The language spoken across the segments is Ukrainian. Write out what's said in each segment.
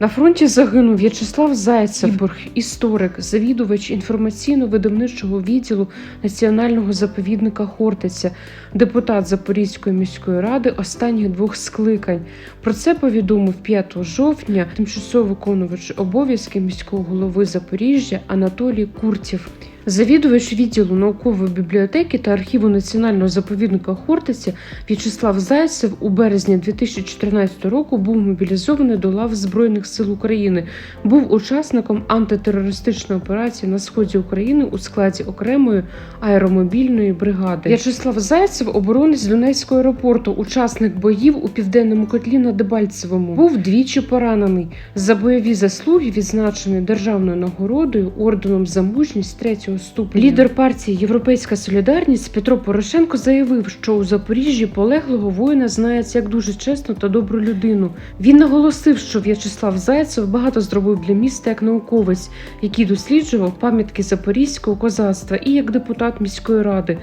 На фронті загинув В'ячеслав Зайцев, історик, завідувач інформаційно-видавничого відділу Національного заповідника Хортиця, депутат Запорізької міської ради останніх двох скликань. Про це повідомив 5 жовтня тимчасово виконувач обов'язки міського голови Запоріжжя Анатолій Куртів. Завідувач відділу наукової бібліотеки та архіву Національного заповідника Хортиця В'ячеслав Зайцев у березні 2014 року був мобілізований до лав Збройних сил України. Був учасником антитерористичної операції на сході України у складі окремої аеромобільної бригади. В'ячеслав Зайцев, оборонець Донецького аеропорту, учасник боїв у південному котлі на Дебальцевому, був двічі поранений. За бойові заслуги відзначений державною нагородою орденом за мужність третього ступеня. Лідер партії Європейська Солідарність Петро Порошенко заявив, що у Запоріжжі полеглого воїна знається як дуже чесну та добру людину. Він наголосив, що В'ячеслав Зайцев багато зробив для міста як науковець, який досліджував пам'ятки запорізького козацтва і як депутат міської ради.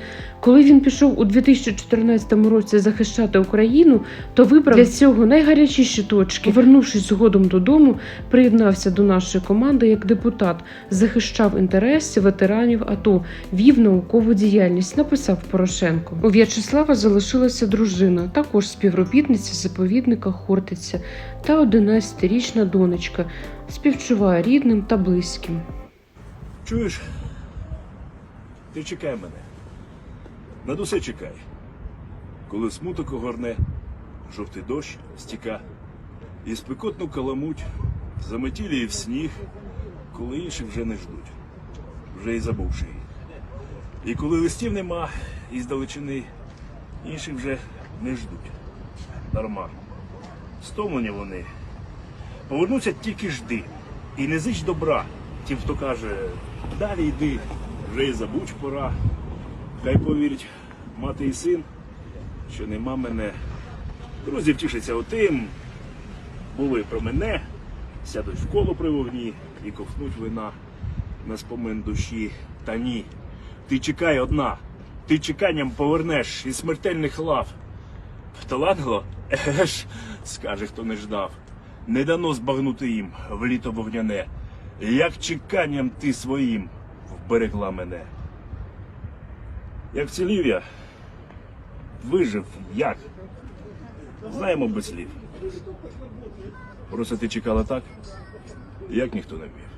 Коли він пішов у 2014 році захищати Україну, то вибрав для цього найгарячіші точки. Повернувшись згодом додому, приєднався до нашої команди як депутат, захищав інтереси ветеранів АТО, вів наукову діяльність. Написав Порошенко. У В'ячеслава залишилася дружина, також співробітниця заповідника Хортиця та 11-річна донечка. Співчуває рідним та близьким. Чуєш? Ти чекай мене. Над усе чекай. Коли смуток огорне, жовтий дощ стіка, і спекотну каламуть, заметілі в сніг, коли інші вже не ждуть, вже й забувши. І коли листів нема, і здалечини, інші вже не ждуть. Дарма. Стомлені вони. Повернуться тільки жди. І не зич добра. Тим, хто каже, далі йди, вже й забудь пора. Хай повірять мати і син, що нема мене. Друзі втішаться отим, були про мене, сядуть в коло при вогні і ковтнуть вина на спомин душі. Та ні. Ти чекай одна, ти чеканням повернеш із смертельних лав. Талангло? Еге скаже, хто не ждав. Не дано збагнути їм в літо вогняне. Як чеканням ти своїм вберегла мене. Як вцілів я, вижив як? Знаємо без слів. Просто ти чекала так, як ніхто не вмів.